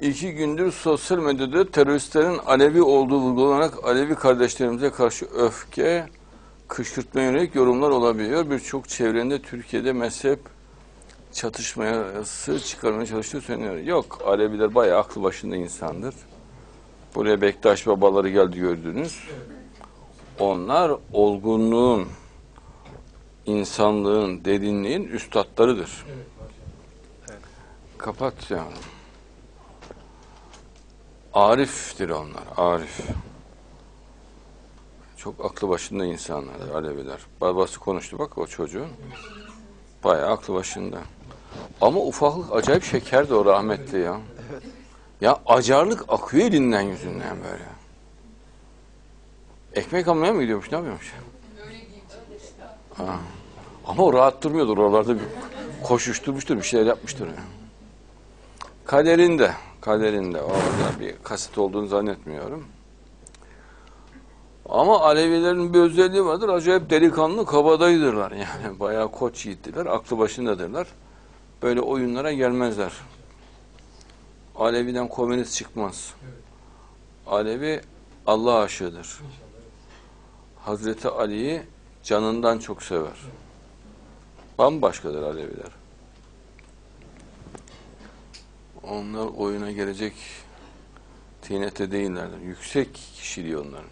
İki gündür sosyal medyada teröristlerin Alevi olduğu vurgulanarak Alevi kardeşlerimize karşı öfke, kışkırtma yönelik yorumlar olabiliyor. Birçok çevrende Türkiye'de mezhep çatışması çıkarmaya çalıştığı söyleniyor. Yok, Aleviler bayağı aklı başında insandır. Buraya Bektaş babaları geldi gördünüz. Onlar olgunluğun, insanlığın, derinliğin üstadlarıdır. Kapat yani. Arif'tir onlar, Arif. Çok aklı başında insanlar, Aleviler. Babası konuştu bak o çocuğun. Bayağı aklı başında. Ama ufaklık acayip şekerdi o rahmetli ya. Ya acarlık akıyor elinden yüzünden böyle. Ekmek almaya mı gidiyormuş, ne yapıyormuş? Ha. Ama o rahat durmuyordur oralarda bir koşuşturmuştur, bir şeyler yapmıştır. Yani. Kaderinde, kaderinde orada bir kaset olduğunu zannetmiyorum. Ama Alevilerin bir özelliği vardır. Acayip delikanlı, kabadayıdırlar. Yani bayağı koç yiğittiler, aklı başındadırlar. Böyle oyunlara gelmezler. Alevi'den komünist çıkmaz. Alevi Allah aşığıdır. Hazreti Ali'yi canından çok sever. Bambaşkadır Aleviler. Onlar oyuna gelecek tinete değillerdir. Yüksek kişiliği onların.